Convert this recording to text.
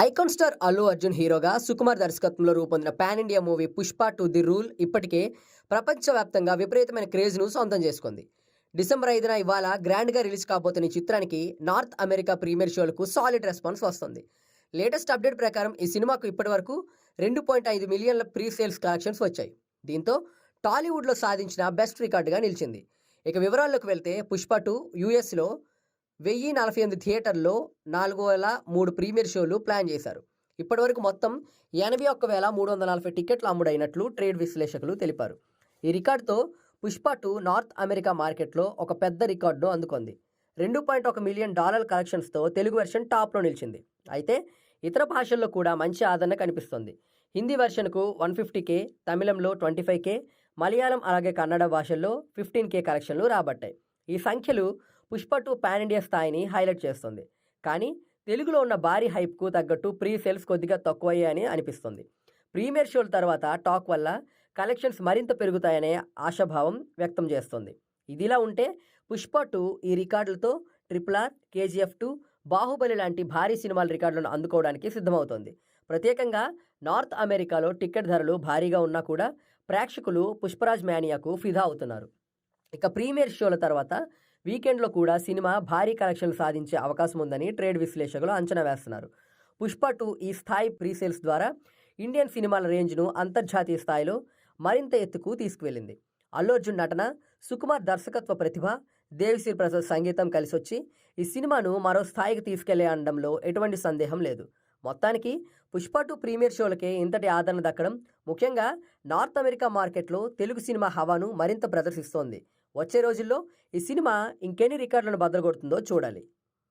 Icon star Allu Arjun హీరోగా సుకుమార్ దర్శకత్వంలో రూపొందిన pan India movie Pushpa two the rule ఇప్పటికే ప్రపంచవ్యాప్తంగా విపరీతమైన క్రేజ్ను సొంతం చేసుకుంది. డిసెంబర్ ఐదున ఇవాళ గ్రాండ్గా రిలీజ్ కాబోతున్న ఈ చిత్రానికి నార్త్ అమెరికా ప్రీమియర్ షోలకు సాలిడ్ రెస్పాన్స్ వస్తుంది. లేటెస్ట్ అప్డేట్ ప్రకారం ఈ సినిమాకు ఇప్పటివరకు రెండు పాయింట్ ఐదు మిలియన్ల ప్రీ సేల్స్ కలెక్షన్స్ వచ్చాయి. దీంతో టాలీవుడ్లో సాధించిన బెస్ట్ రికార్డుగా నిలిచింది. ఇక వివరాల్లోకి వెళ్తే పుష్ప టూ యూఎస్లో వెయ్యి నలభై ఎనిమిది థియేటర్లో నాలుగు వేల మూడు ప్రీమియర్ షోలు ప్లాన్ చేశారు. ఇప్పటివరకు మొత్తం ఎనభై ఒక్క వేల మూడు వందల నలభై టికెట్లు అమ్ముడైనట్లు ట్రేడ్ విశ్లేషకులు తెలిపారు. ఈ రికార్డుతో పుష్ప టూ నార్త్ అమెరికా మార్కెట్లో ఒక పెద్ద రికార్డును అందుకుంది. రెండు పాయింట్ ఒక మిలియన్ డాలర్ కలెక్షన్స్తో తెలుగు వెర్షన్ టాప్లో నిలిచింది. అయితే ఇతర భాషల్లో కూడా మంచి ఆదరణ కనిపిస్తుంది. హిందీ వెర్షన్కు వన్ ఫిఫ్టీ కే తమిళంలో ట్వంటీ ఫైవ్ కే మలయాళం అలాగే కన్నడ భాషల్లో ఫిఫ్టీన్ కే కలెక్షన్లు రాబట్టాయి. ఈ సంఖ్యలు పుష్ప టూ పాన్ ఇండియా స్థాయిని హైలైట్ చేస్తుంది. కానీ తెలుగులో ఉన్న భారీ హైప్కు తగ్గట్టు ప్రీ సేల్స్ కొద్దిగా తక్కువయ్యాయని అనిపిస్తుంది. ప్రీమియర్ షోల తర్వాత టాక్ వల్ల కలెక్షన్స్ మరింత పెరుగుతాయనే ఆశాభావం వ్యక్తం చేస్తుంది. ఇదిలా ఉంటే పుష్ప టూ ఈ రికార్డులతో triple R KGF two Baahubali లాంటి భారీ సినిమాల రికార్డులను అందుకోవడానికి సిద్ధమవుతోంది. ప్రత్యేకంగా నార్త్ అమెరికాలో టికెట్ ధరలు భారీగా ఉన్నా కూడా ప్రేక్షకులు పుష్పరాజ్ మేనియాకు ఫిదా అవుతున్నారు. ఇక ప్రీమియర్ షోల తర్వాత వీకెండ్లో కూడా సినిమా భారీ కలెక్షన్లు సాధించే అవకాశం ఉందని ట్రేడ్ విశ్లేషకులు అంచనా వేస్తున్నారు. పుష్ప టూ ఈ స్థాయి ప్రీసేల్స్ ద్వారా ఇండియన్ సినిమాల రేంజ్ను అంతర్జాతీయ స్థాయిలో మరింత ఎత్తుకు తీసుకువెళ్ళింది. అల్లు అర్జున్ నటన సుకుమార్ దర్శకత్వ ప్రతిభ దేవిశ్రీ ప్రసాద్ సంగీతం కలిసొచ్చి ఈ సినిమాను మరో స్థాయికి తీసుకెళ్ళే అనడంలో ఎటువంటి సందేహం లేదు. మొత్తానికి పుష్ప టూ ప్రీమియర్ షోలకే ఇంతటి ఆదరణ దక్కడం ముఖ్యంగా నార్త్ అమెరికా మార్కెట్లో తెలుగు సినిమా హవాను మరింత ప్రదర్శిస్తోంది. వచ్చే రోజుల్లో ఈ సినిమా ఇంకెన్ని రికార్డులను బద్దలుకొడుతుందో చూడాలి.